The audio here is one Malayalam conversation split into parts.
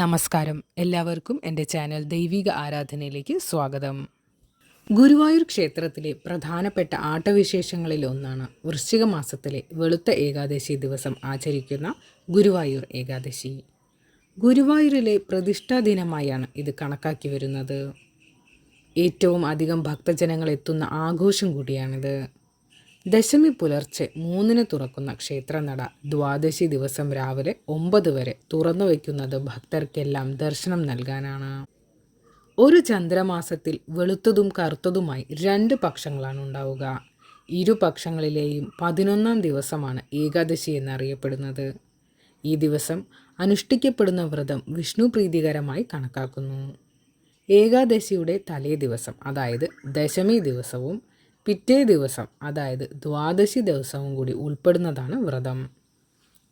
നമസ്കാരം. എല്ലാവർക്കും എന്റെ ചാനൽ ദൈവിക ആരാധനയിലേക്ക് സ്വാഗതം. ഗുരുവായൂർ ക്ഷേത്രത്തിലെ പ്രധാനപ്പെട്ട ആട്ടവിശേഷങ്ങളിൽ ഒന്നാണ് വൃശ്ചിക മാസത്തിലെ വെളുത്ത ഏകാദശി ദിവസം ആചരിക്കുന്ന ഗുരുവായൂർ ഏകാദശി. ഗുരുവായൂരിലെ പ്രതിഷ്ഠാ ദിനമായാണ് ഇത് കണക്കാക്കി വരുന്നത്. ഏറ്റവും അധികം ഭക്തജനങ്ങൾ എത്തുന്ന ആഘോഷം കൂടിയാണിത്. ദശമി പുലർച്ചെ മൂന്നിന് തുറക്കുന്ന ക്ഷേത്രനട ദ്വാദശി ദിവസം രാവിലെ ഒമ്പത് വരെ തുറന്നു വയ്ക്കുന്നത് ഭക്തർക്കെല്ലാം ദർശനം നൽകാനാണ്. ഒരു ചന്ദ്രമാസത്തിൽ വെളുത്തതും കറുത്തതുമായി രണ്ട് പക്ഷങ്ങളാണ് ഉണ്ടാവുക. ഇരു പക്ഷങ്ങളിലെയും പതിനൊന്നാം ദിവസമാണ് ഏകാദശി എന്നറിയപ്പെടുന്നത്. ഈ ദിവസം അനുഷ്ഠിക്കപ്പെടുന്ന വ്രതം വിഷ്ണു പ്രീതികരമായി കണക്കാക്കുന്നു. ഏകാദശിയുടെ തലേ ദിവസം അതായത് ദശമി ദിവസവും പിറ്റേ ദിവസം അതായത് ദ്വാദശി ദിവസവും കൂടി ഉൾപ്പെടുന്നതാണ് വ്രതം.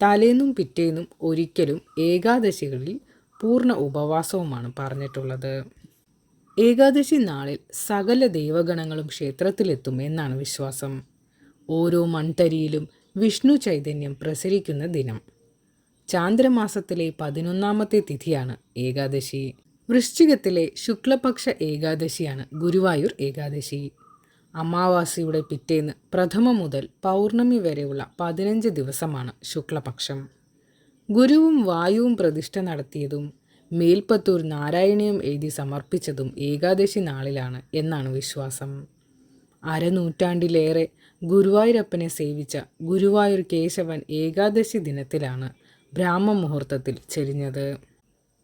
തലേന്നും പിറ്റേന്നും ഒരിക്കലും ഏകാദശികളിൽ പൂർണ ഉപവാസവുമാണ് പറഞ്ഞിട്ടുള്ളത്. ഏകാദശി നാളിൽ സകല ദൈവഗണങ്ങളും ക്ഷേത്രത്തിലെത്തും എന്നാണ് വിശ്വാസം. ഓരോ മൺതരിയിലും വിഷ്ണു ചൈതന്യം പ്രസരിക്കുന്ന ദിനം. ചാന്ദ്രമാസത്തിലെ പതിനൊന്നാമത്തെ തിഥിയാണ് ഏകാദശി. വൃശ്ചികത്തിലെ ശുക്ലപക്ഷ ഏകാദശിയാണ് ഗുരുവായൂർ ഏകാദശി. അമാവാസിയുടെ പിറ്റേന്ന് പ്രഥമ മുതൽ പൗർണമി വരെയുള്ള പതിനഞ്ച് ദിവസമാണ് ശുക്ലപക്ഷം. ഗുരുവും വായുവും പ്രതിഷ്ഠ നടത്തിയതും മേൽപ്പത്തൂർ നാരായണീയം എഴുതി സമർപ്പിച്ചതും ഏകാദശി നാളിലാണ് എന്നാണ് വിശ്വാസം. അരനൂറ്റാണ്ടിലേറെ ഗുരുവായൂരപ്പനെ സേവിച്ച ഗുരുവായൂർ കേശവൻ ഏകാദശി ദിനത്തിലാണ് ബ്രാഹ്മമുഹൂർത്തത്തിൽ ചെരിഞ്ഞത്.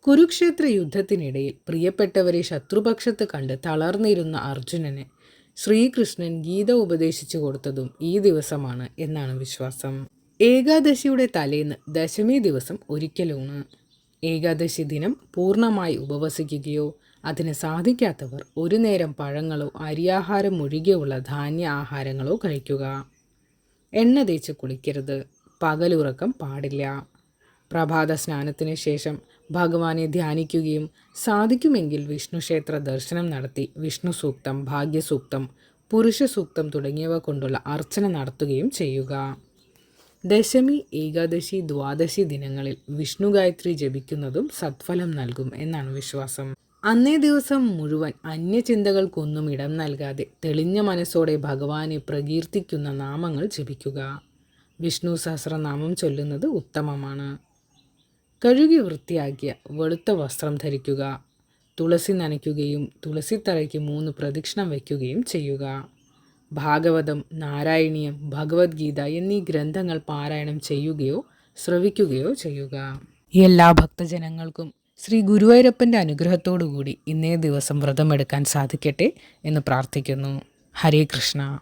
കുരുക്ഷേത്ര യുദ്ധത്തിനിടയിൽ പ്രിയപ്പെട്ടവരെ ശത്രുപക്ഷത്ത് കണ്ട് തളർന്നിരുന്ന അർജുനന് ശ്രീകൃഷ്ണൻ ഗീത ഉപദേശിച്ചു കൊടുത്തതും ഈ ദിവസമാണ് എന്നാണ് വിശ്വാസം. ഏകാദശിയുടെ തലേന്ന് ദശമി ദിവസം ഒരിക്കലൂണ് ഏകാദശി ദിനം പൂർണമായി ഉപവസിക്കുകയോ അതിന് സാധിക്കാത്തവർ ഒരു നേരം പഴങ്ങളോ അരിയാഹാരം ഒഴികെയുള്ള ധാന്യ ആഹാരങ്ങളോ കഴിക്കുക. എണ്ണ തേച്ച് കുളിക്കരുത്. പകലുറക്കം പാടില്ല. പ്രഭാത സ്നാനത്തിന് ശേഷം ഭഗവാനെ ധ്യാനിക്കുകയും സാധിക്കുമെങ്കിൽ വിഷ്ണു ക്ഷേത്ര ദർശനം നടത്തി വിഷ്ണു സൂക്തം ഭാഗ്യസൂക്തം പുരുഷ സൂക്തം തുടങ്ങിയവ കൊണ്ടുള്ള അർച്ചന നടത്തുകയും ചെയ്യുക. ദശമി ഏകാദശി ദ്വാദശി ദിനങ്ങളിൽ വിഷ്ണു ഗായത്രി ജപിക്കുന്നതും സത്ഫലം നൽകും എന്നാണ് വിശ്വാസം. അന്നേ ദിവസം മുഴുവൻ അന്യചിന്തകൾക്കൊന്നും ഇടം നൽകാതെ തെളിഞ്ഞ മനസ്സോടെ ഭഗവാനെ പ്രകീർത്തിക്കുന്ന നാമങ്ങൾ ജപിക്കുക. വിഷ്ണു സഹസ്രനാമം ചൊല്ലുന്നത് ഉത്തമമാണ്. കഴുകി വൃത്തിയാക്കിയ വെളുത്ത വസ്ത്രം ധരിക്കുക തുളസി നനയ്ക്കുകയും തുളസിത്തറയ്ക്ക് മൂന്ന് പ്രദക്ഷിണം വയ്ക്കുകയും ചെയ്യുക. ഭാഗവതം നാരായണീയം ഭഗവത്ഗീത എന്നീ ഗ്രന്ഥങ്ങൾ പാരായണം ചെയ്യുകയോ ശ്രവിക്കുകയോ ചെയ്യുക. എല്ലാ ഭക്തജനങ്ങൾക്കും ശ്രീ ഗുരുവായൂരപ്പന്റെ അനുഗ്രഹത്തോടുകൂടി ഇന്നേ ദിവസം വ്രതമെടുക്കാൻ സാധിക്കട്ടെ എന്ന് പ്രാർത്ഥിക്കുന്നു. ഹരേ കൃഷ്ണ.